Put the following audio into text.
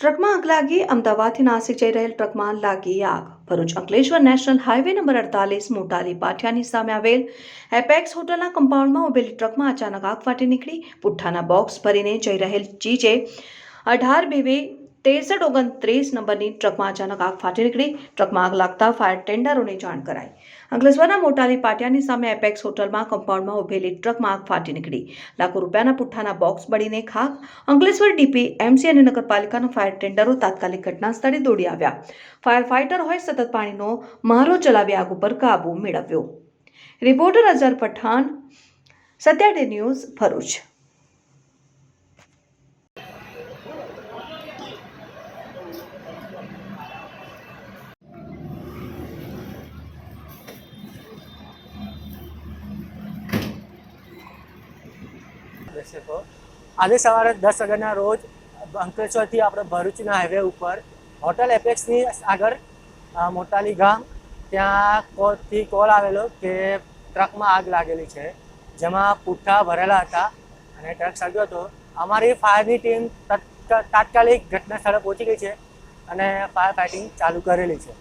ટ્રકમાં આગ લાગી, અમદાવાદથી નાસિક જઈ રહેલ ટ્રકમાં લાગી આગ. Bharuch Ankleshwar national highway number અડતાલીસ, મોટાલી પાટિયાની સામે આવેલ એપેક્સ હોટલના કમ્પાઉન્ડમાં ઉભેલી ટ્રકમાં અચાનક આગ ફાટી નીકળી. પુઠ્ઠાના બોક્સ ભરીને જઈ રહેલ ચીજે અઢાર બેવે ત્રેસઠ ઓગણત્રીસ નંબરની ટ્રકમાં અચાનક આગ ફાટી નીકળી. ટ્રકમાં આગ લાગતા ફાયર ટેન્ડરોને જાણ કરાઈ. અંકલેશ્વરના મોટાલી પાટિયાની સામે એપેક્સ હોટલમાં કમ્પાઉન્ડમાં ઉભેલી ટ્રકમાં આગ ફાટી નીકળી. લાખો રૂપિયાના પુઠ્ઠાના બોક્સ બળીને ખાક અંકલેશ્વર ડીપી, એમસી અને નગરપાલિકાના ફાયર ટેન્ડરો તાત્કાલિક ઘટના સ્થળે દોડી આવ્યા. ફાયર ફાઇટર હોય સતત પાણીનો મારો ચલાવી આગ ઉપર કાબુ મેળવ્યો. Reporter Azhar Pathan સત્યાડે news Bharuch. દર્શકો આજે સવારે દસ વાગ્યાના રોજ અંકલેશ્વરથી આપણે ભરૂચના હાઈવે ઉપર હોટલ એપેક્સની આગળ મોટાલી ગામ, ત્યાં કોલથી કોલ આવેલો કે ટ્રકમાં આગ લાગેલી છે, જેમાં પુઠ્ઠા ભરેલા હતા અને ટ્રક સળગ્યો હતો. અમારી ફાયરની ટીમ તત્ક- તાત્કાલિક ઘટના સ્થળે પહોંચી ગઈ છે અને ફાયર ફાઇટિંગ ચાલુ કરેલી છે.